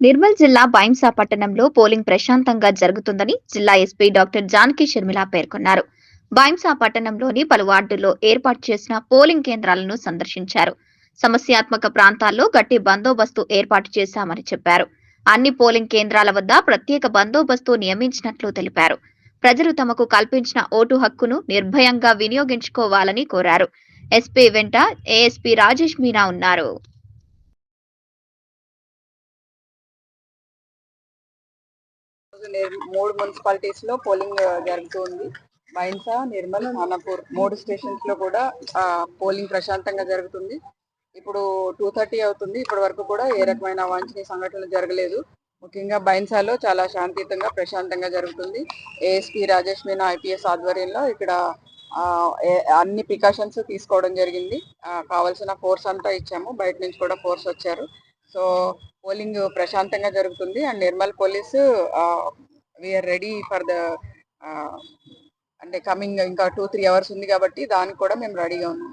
నిర్మల్ జిల్లా బైంసా పట్టణంలో పోలింగ్ ప్రశాంతంగా జరుగుతుందని జిల్లా ఎస్పీ డాక్టర్ జానకి షర్మిల పేర్కొన్నారు. బైంసా పట్టణంలోని పలు వార్డుల్లో ఏర్పాటు చేసిన పోలింగ్ కేంద్రాలను సందర్శించారు. సమస్యాత్మక ప్రాంతాల్లో గట్టి బందోబస్తు ఏర్పాటు చేశామని చెప్పారు. అన్ని పోలింగ్ కేంద్రాల వద్ద ప్రత్యేక బందోబస్తు నియమించినట్లు తెలిపారు. ప్రజలు తమకు కల్పించిన ఓటు హక్కును నిర్భయంగా వినియోగించుకోవాలని కోరారు. ఎస్పీ వెంట ఏఎస్పీ రాజేష్ మీనా ఉన్నారు. మూడు మున్సిపాలిటీస్లో పోలింగ్ జరుగుతుంది బైన్సా నిర్మల్ మనపూర్ మూడు స్టేషన్స్లో కూడా పోలింగ్ ప్రశాంతంగా జరుగుతుంది. ఇప్పుడు టూ థర్టీ అవుతుంది. ఇప్పటి వరకు కూడా ఏ రకమైన అవాంఛనీయ సంఘటనలు జరగలేదు. ముఖ్యంగా బైన్సాలో చాలా శాంతియుతంగా ప్రశాంతంగా జరుగుతుంది. ఏఎస్పీ రాజేష్ మీనా ఐపీఎస్ ఆధ్వర్యంలో ఇక్కడ అన్ని ప్రికాషన్స్ తీసుకోవడం జరిగింది. కావాల్సిన ఫోర్స్ అంతా ఇచ్చాము. బయట నుంచి కూడా ఫోర్స్ వచ్చారు. సో పోలింగ్ ప్రశాంతంగా జరుగుతుంది. And Nirmal police we are ready for the అంటే కమింగ్ ఇంకా టూ త్రీ అవర్స్ ఉంది కాబట్టి దానికి కూడా మేము రెడీగా ఉన్నాం.